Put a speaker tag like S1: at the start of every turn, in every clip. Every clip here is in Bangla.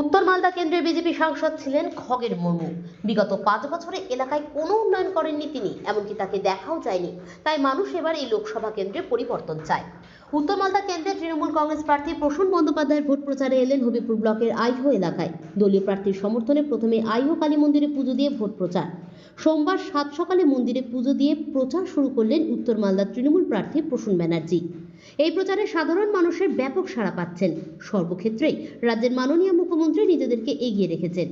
S1: উত্তর মালদা কেন্দ্রের বিজেপি সাংসদ ছিলেন খগের মুর্মু। বিগত পাঁচ বছরে এলাকায় কোনো উন্নয়ন করেননি তিনি, এমনকি তাকে দেখাও যায়নি। তাই মানুষ এবার এই লোকসভা কেন্দ্রে পরিবর্তন চায়। উত্তর মালদা কেন্দ্রের তৃণমূল কংগ্রেস প্রার্থী প্রসূন বন্দ্যোপাধ্যায়ের ভোট প্রচারে এলেন হবিপুর ব্লকের আইহো এলাকায়। দলীয় প্রার্থীর সমর্থনে প্রথমে আইহো কালী মন্দিরে পুজো দিয়ে ভোট প্রচার। সোমবার সাত সকালে মন্দিরে পুজো দিয়ে প্রচার শুরু করলেন উত্তর মালদার তৃণমূল প্রার্থী প্রসূন ব্যানার্জি। এই প্রচারে সাধারণ মানুষের ব্যাপক সাড়া পাচ্ছেন। সর্বক্ষেত্রেই রাজ্যের মাননীয় মুখ্যমন্ত্রী নিজেদেরকে এগিয়ে রেখেছেন।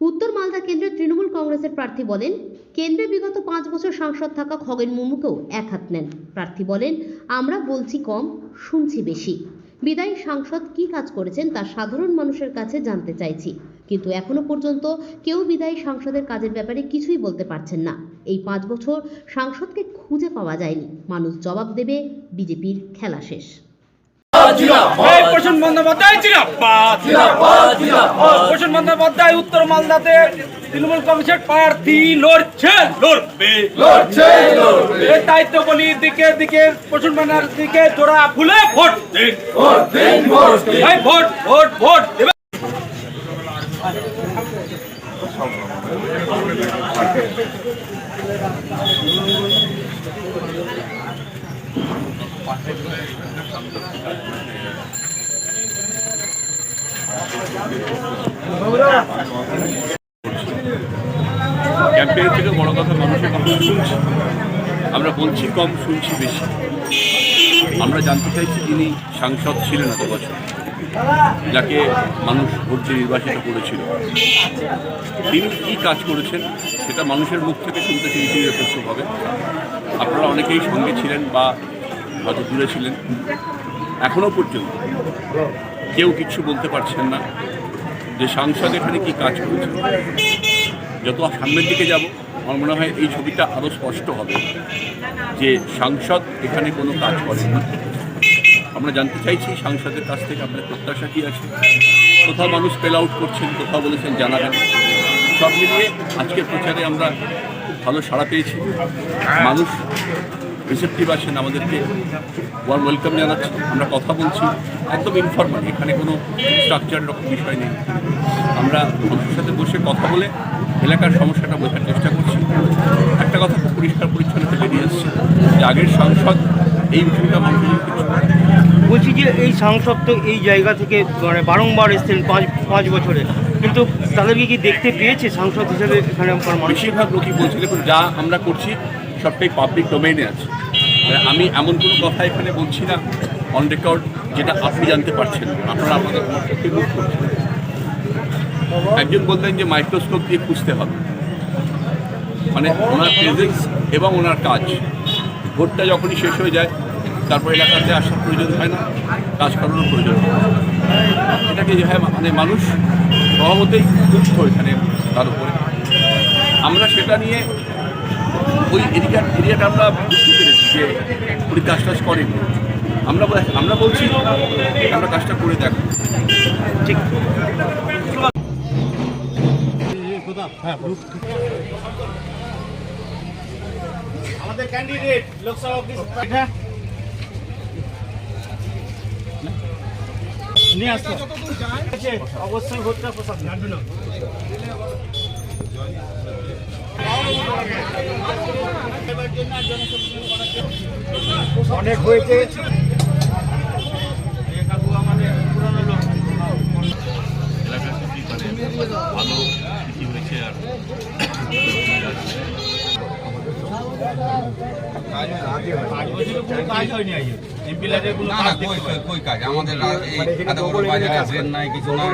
S1: উত্তর মালদা কেন্দ্রের তৃণমূল কংগ্রেসের প্রার্থী বলেন, কেন্দ্রে বিগত পাঁচ বছর সাংসদ থাকা খগেন মুর্মুকেও এক হাত নেন। প্রার্থী বলেন, আমরা বলছি কম, শুনছি বেশি। বিদায়ী সাংসদ কি কাজ করেছেন তা সাধারণ মানুষের কাছে জানতে চাইছি। কিন্তু এখনও পর্যন্ত কেউ বিদায়ী সাংসদের কাজের ব্যাপারে কিছুই বলতে পারছেন না। এই পাঁচ বছর সাংসদকে খুঁজে পাওয়া যায়নি। মানুষ জবাব দেবে, বিজেপির খেলা শেষ।
S2: এই প্রসূন বন্দ্যোপাধ্যায় জিরাপাত প্রসূন বন্দ্যোপাধ্যায় উত্তর মালদাতে তৃণমূল কংগ্রেসের প্রার্থী লড়ছে লড়বে। এই দায়িত্ব বলি দিকে দিকে প্রসূন ব্যানার্জির দিকে জোড়া ফুলে ভোট দিন। এই ভোট ভোট ভোট। দেবে
S3: ক্যাম্পেইন থেকে বড় কথা, মানুষের কথা শুনছি। আমরা বলছি কম, শুনছি বেশি। আমরা জানতে চাইছি যিনি সাংসদ ছিলেন এত বছর, যাকে মানুষ ভোট নির্বাচিত করেছিল। তিনি কী কাজ করেছেন, সেটা মানুষের মুখ থেকে শুনতে চেয়েছি যথেষ্টভাবে। আপনারা অনেকেই সঙ্গে ছিলেন বা হয়তো দূরে ছিলেন। এখনও পর্যন্ত কেউ কিছু বলতে পারছেন না। যে সাংসদ এখানে কী কাজ করেছে। যত সামনের দিকে যাব, আমার মনে হয় এই ছবিটা আরও স্পষ্ট হবে যে সাংসদ এখানে কোনো কাজ করেন না। আমরা জানতে চাইছি সাংসদের কাছ থেকে আপনার প্রত্যাশা কী আছে। কোথাও মানুষ স্পেল আউট করছেন, কোথাও বলেছেন জানা জানাবেন সব মিলিয়ে আজকের প্রচারে আমরা ভালো সাড়া পেয়েছি। মানুষ রিসেপটিভ আছেন আমাদেরকে ওয়ার ওয়েলকাম জানাচ্ছে আমরা কথা বলছি একদম ইনফর্মাল এখানে কোনো স্ট্রাকচার রকম বিষয় নেই। আমরা মানুষের সাথে বসে কথা বলে এলাকার সমস্যাটা বোঝার চেষ্টা করছি। একটা কথা খুব পরিষ্কার পরিচ্ছন্নতা বেরিয়ে এসছে যে আগের সাংসদ এই বিষয়টা মানুষের
S4: বলছি যে এই সাংসদ তো এই জায়গা থেকে মানে বারংবার এসছেন পাঁচ পাঁচ বছরে। কিন্তু তাদেরকে কি দেখতে পেয়েছে সাংসদ হিসেবে এখানে
S3: বেশিরভাগ লোকই বলছে দেখুন যা আমরা করছি সবটাই পাবলিক ডোমেইনে আছে। মানে আমি এমন কোনো কথা এখানে বলছি না অন রেকর্ড যেটা আপনি জানতে পারছেন। আপনারা মতকে মুখ করছেন একজন বলতেন যে মাইক্রোস্কোপ দিয়ে খুঁজতে হবে। মানে ওনার প্রেজেন্স এবং ওনার কাজ। ভোটটা যখনই শেষ হয়ে যায়, তারপর এলাকাতে আসার প্রয়োজন হয় না, কাজ করানোর প্রয়োজন হয় এটাকে হয় মানে মানুষ স্বভাবতেই দুঃখ এখানে তার উপরে। আমরা সেটা নিয়ে ওই এরিয়া এরিয়াটা আমরা বুঝতে পেরেছি যে উনি কাজ টাজ করেন আমরা আমরা বলছি আমরা কাজটা করে দেখো।
S4: ঠিক।
S2: আমাদের ক্যান্ডিডেট লোকসভা অফিস নিয়ে আসতে অবশ্যই ভোটটা প্রসাদ।
S4: অনেক হয়েছে।
S3: ভালো হয়েছে আর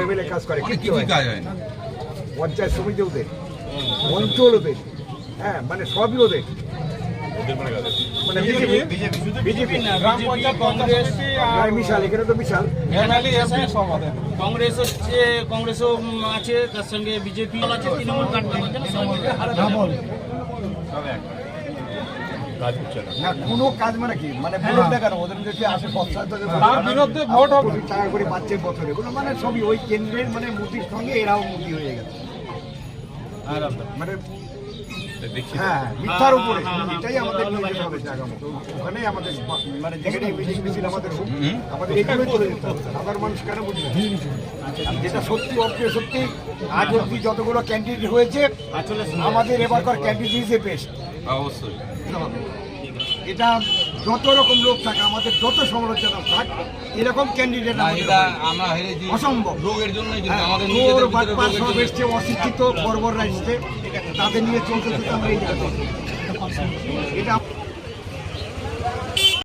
S5: মানে পঞ্চায়েত সমিতি ওদের অঞ্চল ওদের হ্যাঁ মানে সবই ওদের। মানে বিজেপি বিজেপি
S2: গ্রাম পঞ্চায়েত কংগ্রেস
S5: বিশাল এখানে তো বিশাল
S2: এমএলএ এসপি সব ওদের। কংগ্রেস হচ্ছে কংগ্রেসও আছে তার সঙ্গে বিজেপি আছে তৃণমূল
S5: না। কোনো কাজ মানে কি? মানে বলুন না কেন ওদের যদি আসে পঞ্চায়েত
S2: তার বিরুদ্ধে ভোট হবে।
S5: টাকা করে পাচ্ছে বছরে। মানে সবই ওই কেন্দ্রের মানে মোদির সঙ্গে এরাও মোদি হয়ে গেছে। মানে হ্যাঁ মিথ্যার উপরে। এটাই আমাদের নির্দেশ হবে ওখানেই আমাদের মানে যেখানে মিছিল আমাদের আমাদের এখানে চলে যেতে হবে। সাধারণ মানুষ কেন বুঝবে? যেটা সত্যি অপ্রিয় সত্যি আজ অব্দি যতগুলো ক্যান্ডিডেট হয়েছে আমাদের এবারকার ক্যান্ডিডেট ইজ এ বেস্ট
S3: অবশ্যই।
S5: এটা যত রকম লোক থাকে আমাদের যত সমালোচনা থাক এরকম ক্যান্ডিডেট অসম্ভব।
S6: রোগের
S5: হ্যাঁ, সব এসছে অশিক্ষিত বর্বররা এসছে তাদের নিয়ে চলতে চলতে আমরা এই এটা